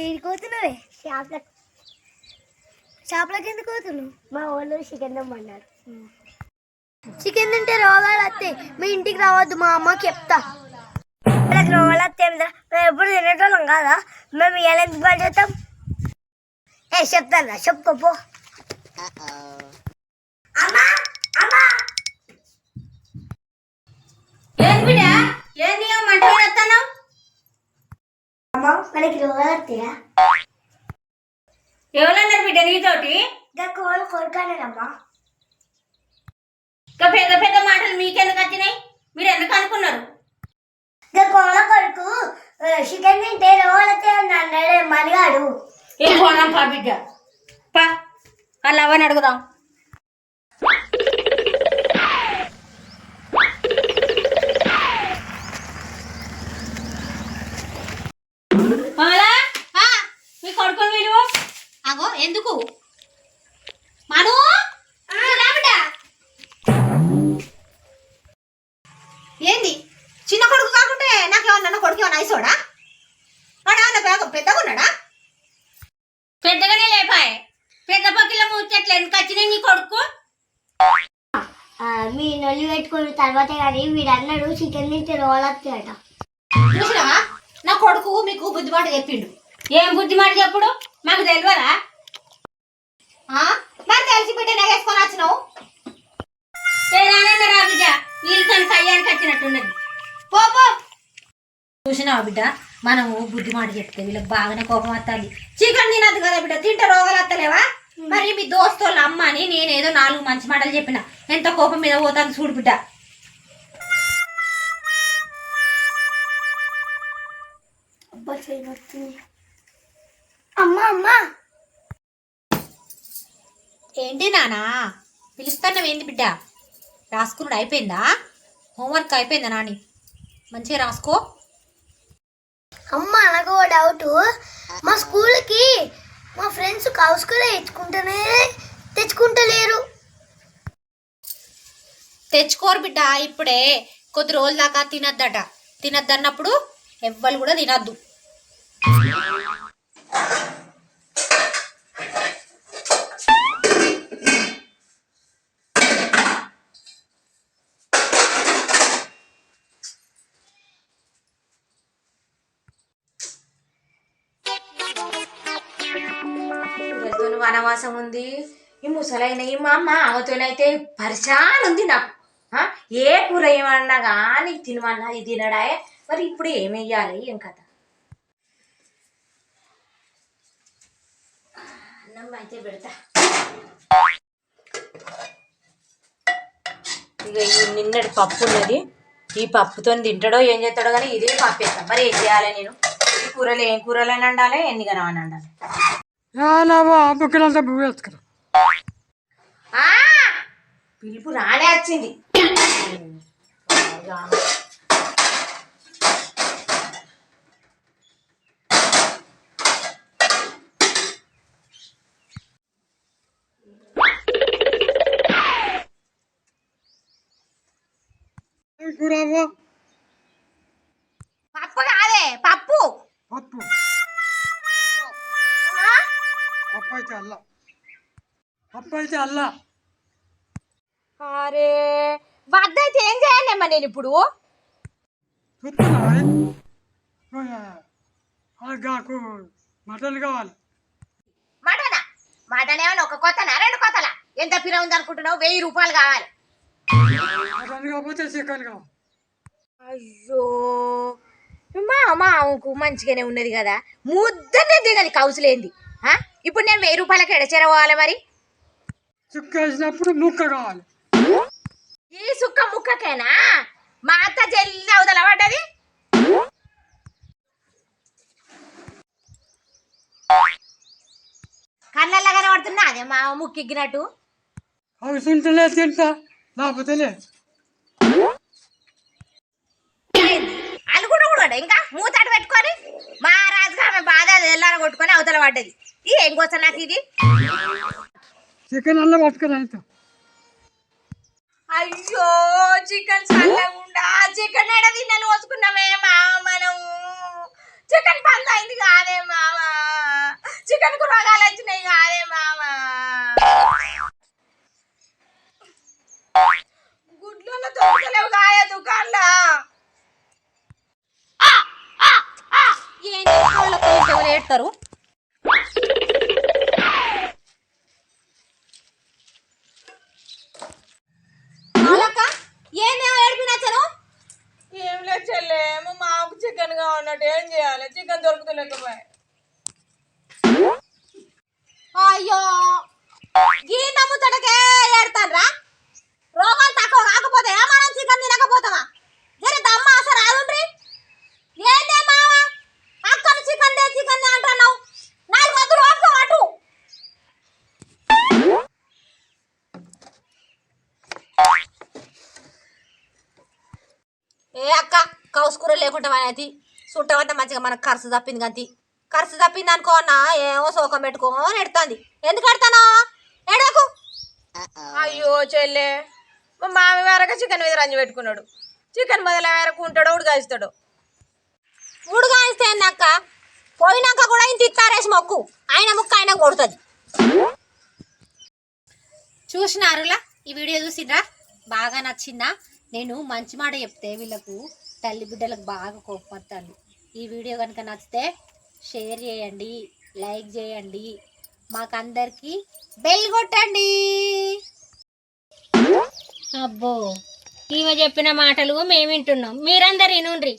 ఏడిపోతున్నావే షాప్ల షాప్లకి ఎందుకు పోతున్నావు మా వాళ్ళు చికెన్ తెమ్మన్నారు. చికెన్ తింటే రోగాలు వస్తాయి. మీ ఇంటికి రావద్దు మా అమ్మకి చెప్తా. రోగాలు వస్తాయి మేము ఎప్పుడు తినేటోళ్ళం కాదా? మేము ఇలా ఎందుకు పని చేస్తాం? ఏ చెప్తాను చెప్పుకోపో అమ్మా! అమ్మా! బిడ్డ ఏంది ఏం మంట పెడతాను అమ్మ మనకి రోగాలు వస్తాయా ఎవరన్నారు బిడ్డ నీతోటి? ఇంకా కోళ్ళు కొడుకానేనమ్మా ఇంకా పెద్ద పెద్ద మాటలు మీకెందుకు వచ్చినాయి? మీరు ఎందుకు అనుకున్నారు? ఇంకా కోళ్ళ కొడుకు చికెన్ తింటే రోగాలు వస్తాయి అని అన్నాడు మనిగాడు ఏం పోదాం పా బిడ్డ. పా వాళ్ళు అవని అడుగుదాం. అగో ఎందుకు? మను. ఏంది? చిన్న కొడుకు కాకుంటే నాకేమన్నా కొడుకు ఏమన్నా ఐసోడా? వాడా నా పెద్ద పెద్దగా ఉన్నాడా? పెద్దగానే లేపాయే. పెద్ద పక్కిల ముచ్చట్లు ఎందుకు వచ్చినాయి నీ కొడుకు? ఆ, మీ నొల్లి పెట్టుకున్న తర్వాత కానీ వీడు అన్నాడు చికెన్ తింటే రోగాలు వస్తాయట చూసినావా? నా కొడుకు మీకు బుద్ధిమాట చెప్పిండు. ఏం బుద్ధిమాట చెప్పుడు? మాకు తెలియదా ఆ? మరి తెలిసి బిడ్డ నెగేసుకొని వచ్చినావు? రానన్న రా బిడ్డ వీళ్ళు తన కయ్యానికి వచ్చినట్టున్నది చూసినావా బిడ్డ? మనము బుద్ధి మాట చెప్తే వీళ్ళకి బాగానే కోపం వస్తుంది చికెన్ తినద్దు కదా బిడ్డ తింటే రోగాలు వస్తలేవా మరి మీ దోస్తుల అమ్మ అని నేనేదో నాలుగు మంచి మాటలు చెప్పిన. ఎంత కోపం మీద పోతాను చూడు బిడ్డ. అబ్బా చేయబడుతుంది అమ్మా అమ్మా. ఏంటి నానా? పిలుస్తున్నావు ఏంది బిడ్డ? రాసుకున్నాడు అయిపోయిందా? హోంవర్క్ అయిపోయిందా నాని? మంచిగా రాసుకో. అమ్మ నాకు ఓ డౌట్. మా స్కూల్కి మా ఫ్రెండ్స్ కౌస్ కూడా తెచ్చుకుంటేనే తెచ్చుకుంటలేరు. తెచ్చుకోరు బిడ్డ ఇప్పుడే. కొద్ది రోజుల దాకా తినద్దట. తినద్దన్నప్పుడు ఎవ్వరు కూడా తినద్దు. వీళ్ళతో వనవాసం ఉంది. ఈ ముసలైన ఈ మా అమ్మ ఆమెతోనైతే పరిచాన్ ఉంది నాకు. ఆ? ఏ కూర ఏమన్నా కానీ తినమన్నా ఇది తినడాయే. మరి ఇప్పుడు ఏం ఏం కథ? అన్నం అయితే పెడతా. ఇక నిన్నటి పప్పు ఉన్నది. ఈ పప్పుతో తింటాడో ఏం చేస్తాడో కానీ ఇదే పప్పు వేస్తాం మరి ఏం చేయాలి నేను? ఈ కూరలు ఏం కూరలు అని వండాలి ఎన్ని కనవని వండాలి. లాభా బుక్కలంతా పువ్వు ఆ పిలుపు రానే వచ్చింది. కూరవ్వ అయితే అల్ల. పప్పు అయితే అల్ల. అరే వద్దయితే ఏం చేయాలమ్మా నేను ఇప్పుడు? నాకు మటన్ కావాలి. మటనా? మటన్ ఏమన్నా ఒక కొత్తనా రెండు కొత్తలా? ఎంత పిర ఉంది అనుకుంటున్నావు వెయ్యి రూపాయలు కావాలి. మటన్ కాకపోతే చికెన్ కావాలి. అయ్యో మా మామకు మంచిగానే ఉన్నది కదా. ముద్దనే దిగని కౌసులేంది? ఇప్పుడు నేను వెయ్యి రూపాయలకి ఎడచేరవాలి మరి? చుక్క వేసినప్పుడు ముక్క కావాలి ఈ సుక్క ముక్కకేనా? మా అత్త జల్లి అవతల పడ్డది. కళ్ళల్లో కనబడుతున్నా అదే మా ముక్కిగ్గినట్టు. అవి తింటలే తింటా. లేకపోతే లేదు కూడా ఇంకా మూతాడు పెట్టుకొని మా రాజుగా ఆమె బాధ ఎల్లార కొట్టుకొని అవతల పడ్డది. ఈ ఏం కోసం నాకు ఇది? చికెన్ అల్ల పట్టుకొని అయ్యో చికెన్ చల్లగుండా చికెన్ ఎడ తిన్నాను పోసుకున్నామే మామ మనము చికెన్ పంద అయింది కాదే మామ చికెన్కు రోగాలు వచ్చినాయి ఏడతారు? ఏం లేదు చెల్లె మా మామకు చికెన్గా ఉన్నట్టు ఏం చేయాలి? చికెన్ దొరుకుతలేకపోయా అయ్యో గీత ముచ్చటకే ఏడతాన్రా రోగాలు తక్కువ కాకపోతే మనం చికెన్ తినకపోతామా ఏ అక్క కౌసుకూర లేకుండా అనేది చుట్టమంటే మంచిగా మనకు ఖర్చు తప్పింది గంతి ఖర్చు తప్పింది అనుకో అన్న ఏమో సోకం పెట్టుకోని ఎడుతుంది. ఎందుకు ఎడతాను? ఎడకు. అయ్యో చెల్లె మా మామ వేరక చికెన్ మీద రంజు పెట్టుకున్నాడు. చికెన్ మొదల వేరకు ఉంటాడు ఉడకాయిస్తాడు ఉడుగా ఇస్తే అక్క? పోయినాక కూడా ఇంత ఇస్తారేసి మొక్కు. ఆయన ముక్క ఆయన కొడుతుంది. చూసినారులా? ఈ వీడియో చూసిండ్రా బాగా నచ్చిందా? నేను మంచి మాట చెప్తే వీళ్ళకు తల్లి బిడ్డలకు బాగా కోపం ఈ వీడియో కనుక నచ్చితే షేర్ చేయండి లైక్ చేయండి. మాకందరికీ బెల్ కొట్టండి. అబ్బో ఈమె చెప్పిన మాటలు మేము వింటున్నాం. మీరందరు వినుండ్రి.